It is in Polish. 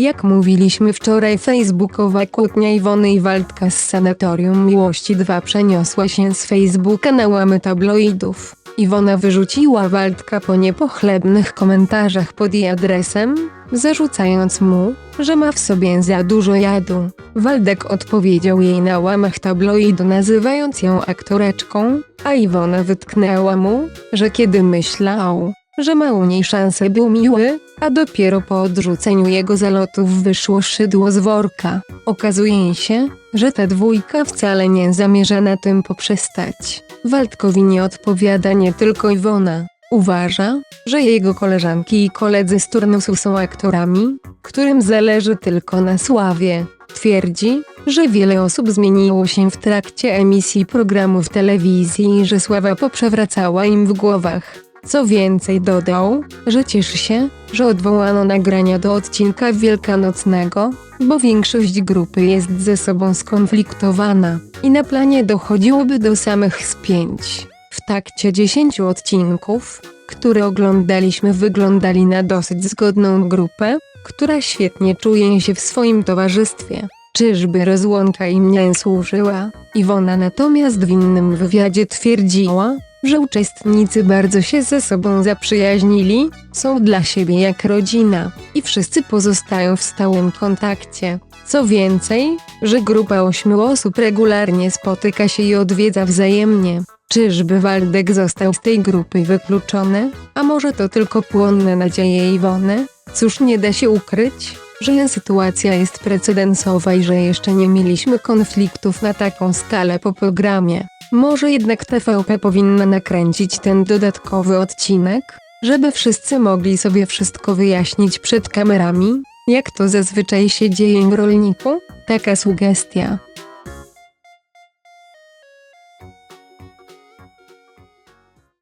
Jak mówiliśmy wczoraj facebookowa kłótnia Iwony i Waldka z Sanatorium Miłości 2 przeniosła się z Facebooka na łamy tabloidów. Iwona wyrzuciła Waldka po niepochlebnych komentarzach pod jej adresem, zarzucając mu, że ma w sobie za dużo jadu. Waldek odpowiedział jej na łamach tabloidu nazywając ją aktoreczką, a Iwona wytknęła mu, że kiedy myślał, że ma u niej szansę był miły, a dopiero po odrzuceniu jego zalotów wyszło szydło z worka. Okazuje się, że ta dwójka wcale nie zamierza na tym poprzestać. Waldkowi nie odpowiada nie tylko Iwona. Uważa, że jego koleżanki i koledzy z turnusu są aktorami, którym zależy tylko na sławie. Twierdzi, że wiele osób zmieniło się w trakcie emisji programu w telewizji i że sława poprzewracała im w głowach. Co więcej dodał, że cieszy się, że odwołano nagrania do odcinka wielkanocnego, bo większość grupy jest ze sobą skonfliktowana i na planie dochodziłoby do samych spięć. W takcie 10 odcinków, które oglądaliśmy wyglądali na dosyć zgodną grupę, która świetnie czuje się w swoim towarzystwie. Czyżby rozłąka im nie służyła? Iwona natomiast w innym wywiadzie twierdziła, że uczestnicy bardzo się ze sobą zaprzyjaźnili, są dla siebie jak rodzina i wszyscy pozostają w stałym kontakcie. Co więcej, że grupa ośmiu osób regularnie spotyka się i odwiedza wzajemnie. Czyżby Waldek został z tej grupy wykluczony? A może to tylko płonne nadzieje Iwony? Cóż, nie da się ukryć, że sytuacja jest precedensowa i że jeszcze nie mieliśmy konfliktów na taką skalę po programie. Może jednak TVP powinna nakręcić ten dodatkowy odcinek, żeby wszyscy mogli sobie wszystko wyjaśnić przed kamerami, jak to zazwyczaj się dzieje w rolniku? Taka sugestia.